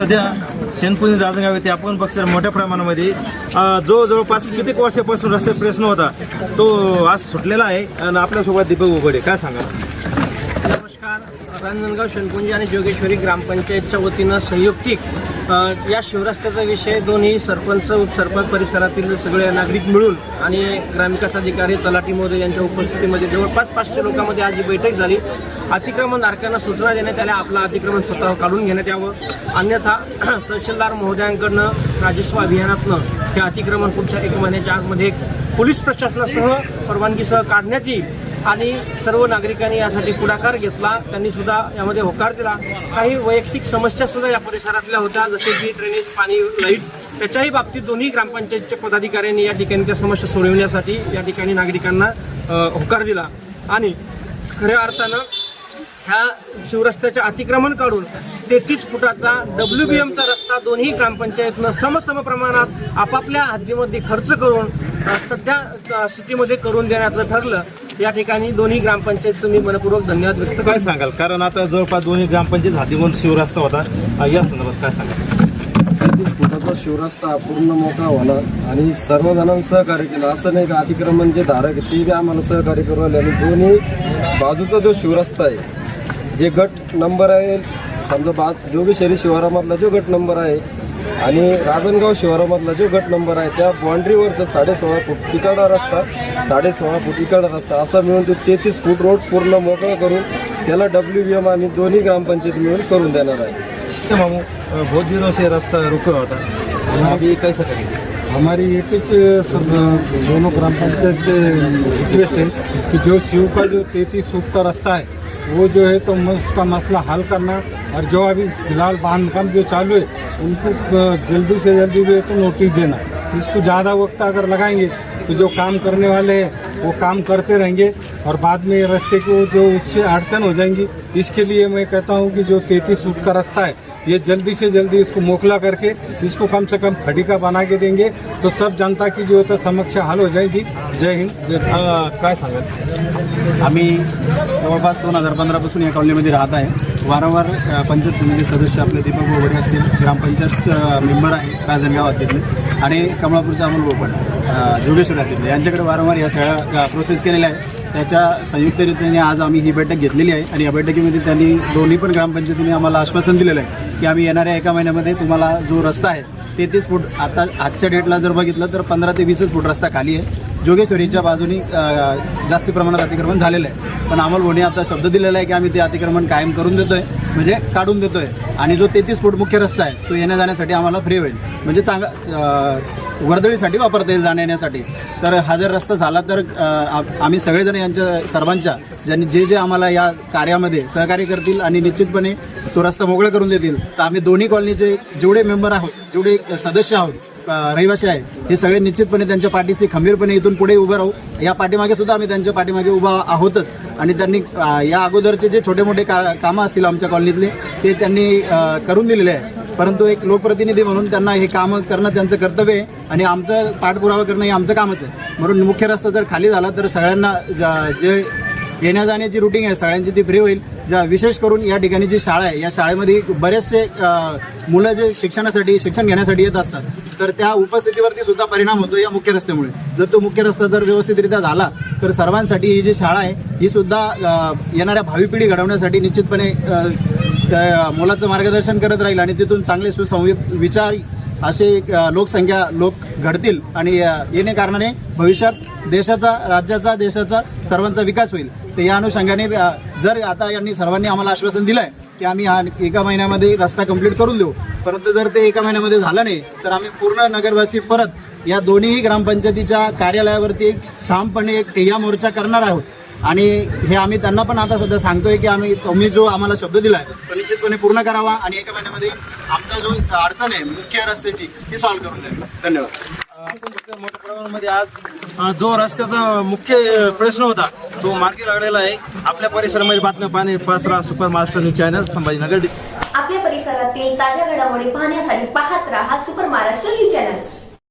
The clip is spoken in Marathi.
सध्या शेणपुणी राजगाव येथे आपण बघतो मोठ्या प्रमाणामध्ये. जो जवळपास कितीक वर्षापासून रस्ते प्रश्न होता. तो आज सुटलेला आहे आणि आपल्यासोबत दीपक उघडे. काय सांगा नमस्कार. रांजणगाव शेणपुंजी आणि जोगेश्वरी ग्रामपंचायतच्या वतीनं संयुक्तिक या शिवरास्त्याचा विषय दोन्ही सरपंच उपसरपंच परिसरातील सगळे नागरिक मिळून आणि ग्रामविकास अधिकारी तलाठी महोदय यांच्या उपस्थितीमध्ये जवळपास पाचशे लोकांमध्ये आज ही बैठक झाली. अतिक्रमण धारकांना सूचना देण्यात आल्या. आपलं अतिक्रमण स्वतः काढून घेण्यात यावं. अन्यथा तहसीलदार महोदयांकडनं राजस्व अभियानातनं हे अतिक्रमण पुढच्या एक महिन्याच्या आतमध्ये पोलीस प्रशासनासह परवानगीसह काढण्यात येईल. आणि सर्व नागरिकांनी यासाठी पुढाकार घेतला. त्यांनी सुद्धा यामध्ये होकार दिला. काही वैयक्तिक समस्या सुद्धा या परिसरातल्या होत्या जसे की ड्रेनेज पाणी लाइट त्याच्याही बाबतीत दोन्ही ग्रामपंचायतच्या पदाधिकाऱ्यांनी या ठिकाणी त्या समस्या सोडविण्यासाठी या ठिकाणी नागरिकांना होकार दिला. आणि खऱ्या अर्थानं ह्या शिवरस्त्याचे अतिक्रमण काढून तेहतीस फुटाचा डब्ल्यू बी एमचा रस्ता दोन्ही ग्रामपंचायतनं समसम प्रमाणात आपापल्या हद्दीमध्ये खर्च करून सध्या स्थितीमध्ये करून देण्याचं ठरलं. या ठिकाणी दोन्ही ग्रामपंचायतचं मी मनपूर्वक धन्यवाद व्यक्त काय सांगाल? कारण आता जवळपास दोन्ही ग्रामपंचायत हातीमधून शिवरस्ता होता. या संदर्भात काय सांगाल? तेहतीस फुटाचा शिवरस्ता पूर्ण मोकळा होणार आणि सर्व जणांनी सहकार्य केलं. असं नाही का अतिक्रमण जे धारक आहे ते बी आम्हाला सहकार्य करू राहिले. आणि दोन्ही बाजूचा जो शिवरस्ता आहे जे गट नंबर आहे समजा बा जोगेश्वरी शिवारामधला जो गट नंबर आहे आणि राजनगाव शिवारामधला जो गट नंबर आहे त्या बाँड्रीवरचा साडे सोळा फूट तिकडा रस्ता साडे सोळा फूट इकडा रस्ता असा मिळून तो तेहतीस फूट रोड पूर्ण मोकळा करून त्याला डब्ल्यू बी एम आम्ही दोन्ही ग्रामपंचायत मिळून करून देणार आहे. मामू बहुत दिनों से रास्ता रुका होता अभी कैसा करेंगे हमारी एक दोनों ग्राम पंचायत से रिक्वेस्ट है कि जो शिव का जो तैतीस फुट का रास्ता है वो जो है तो उसका मसला हल करना और जो अभी फ़िलहाल बाँध काम जो चालू है, उनको जल्दी से जल्दी जो तो नोटिस देना। इसको ज़्यादा वक्त अगर लगाएँगे तो जो काम करने वाले हैं, वो काम करते रहेंगे। और बाद में ये रास्ते को जो उससे अड़चन हो जाएँगी इसके लिए मैं कहता हूँ कि जो तैतीस फुट का रास्ता है ये जल्दी से जल्दी इसको मोकला करके इसको कम से कम खड़ी का बना के देंगे। तो सब जनता की जो है तो समस्या हल हो जाएगी। जय हिंद जय काय सांगाल? आम्ही जवळपास दोन हज़ार पंधरापासून या कॉलनीमध्ये राहत आहे. वारंवार पंचायत समिती सदस्य आपले दीपक बोबडे असतील ग्रामपंचायत अ, मेंबर आहे राजनगाव हद्दीतले आणि कमळापूरचे अमोल बोपड अ, जोगेश्वर हद्दीतले यांच्याकडे वारंवार या सगळ्या प्रोसेस केलेल्या आहे त्याच्या संयुक्तरित्याने आज आम्ही ही बैठक घेतलेली आहे आणि या बैठकीमध्ये त्यांनी दोन्ही पण ग्रामपंचायतीने आम्हाला आश्वासन दिलेलं आहे की आम्ही येणाऱ्या एका महिन्यामध्ये तुम्हाला जो रस्ता आहे तेहतीस फूट आता आजच्या डेटला जर बघितलं तर पंधरा ते वीसच फूट रस्ता खाली आहे. जोगेश्वरीच्या बाजूनी जास्त प्रमाणात अतिक्रमण झालेलं आहे. पण अमोल भोणे आता शब्द दिलेला आहे की आम्ही ते अतिक्रमण कायम करून देतोय म्हणजे काढून देतोय. आणि जो तेहतीस फूट मुख्य रस्ता आहे तो येण्या जाण्यासाठी आम्हाला फ्री होईल. म्हणजे चांगला वर्दळीसाठी वापरता येईल जाण्या येण्यासाठी. तर हा जर रस्ता झाला तर आम्ही सगळेजण यांच्या सर्वांच्या ज्यांनी जे जे आम्हाला या कार्यामध्ये सहकार्य करतील आणि निश्चितपणे तो रस्ता मोकळा करून देतील तर आम्ही दोन्ही कॉलनीचे जेवढे मेंबर आहोत जेवढे सदस्य आहोत रहिवासी आहे हे सगळे निश्चितपणे त्यांच्या पाठीशी खंबीरपणे इथून पुढे उभं राहू. या पाठीमागे सुद्धा आम्ही त्यांच्या पाठीमागे उभा आहोतच. आणि त्यांनी या अगोदरचे जे छोटे मोठे का कामं असतील आमच्या कॉलनीतले ते त्यांनी करून दिलेले आहे परंतु एक लोकप्रतिनिधी म्हणून त्यांना हे कामं करणं त्यांचं कर्तव्य आहे आणि आमचं पाठपुरावा करणं हे आमचं कामच आहे. म्हणून मुख्य रस्ता जर खाली झाला तर सगळ्यांना ज- जे येण्या जाण्याची रुटीन आहे सगळ्यांची ती फ्री होईल. ज्या विशेष करून या ठिकाणी जी शाळा आहे. या शाळेमध्ये बरेचसे मुलं जे शिक्षणासाठी शिक्षण घेण्यासाठी येत असतात. तर त्या उपस्थितीवरती सुद्धा परिणाम होतो या मुख्य रस्त्यामुळे. जर तो मुख्य रस्ता जर व्यवस्थितरित्या झाला तर सर्वांसाठी ही जी शाळा आहे ही सुद्धा येणाऱ्या भावी पिढी घडवण्यासाठी निश्चितपणे मोलाचं मुलाचं मार्गदर्शन करत राहील आणि तिथून चांगले सुसंवित विचार असे लोकसंख्या लोक घडतील आणि येणे कारणाने भविष्यात देशाचा राज्याचा देशाचा सर्वांचा विकास होईल. तर या अनुषंगाने जर आता यांनी सर्वांनी आम्हाला आश्वासन दिलं आहे की आम्ही हा एका महिन्यामध्ये रस्ता कंप्लीट करून देऊ परंतु जर ते एका महिन्यामध्ये झालं नाही तर आम्ही पूर्ण नगरवासी परत या दोन्हीही ग्रामपंचायतीच्या कार्यालयावरती ठामपणे एक ठिय्या मोर्चा करणार आहोत. आणि हे आम्ही त्यांना पण आता सध्या सांगतोय की आम्ही तुम्ही जो आम्हाला शब्द दिलाय तो निश्चितपणे पूर्ण करावा आणि एका महिन्यामध्ये आमचा जो अडचण आहे मुख्य रस्त्याची ती सॉल्व्ह करून द्यावी धन्यवाद. मोठ्या प्रमाणामध्ये आज जो रस्त्याचा मुख्य प्रश्न होता तो मार्गी लागलेला आहे. आपल्या परिसरामध्ये बातम्या पाहणे पाचरा super master news channel Sambhajinagar आपल्या परिसरातील ताज्या घडामोडी पाहण्यासाठी पाहत राहा सुपर महाराष्ट्र न्यूज चॅनल.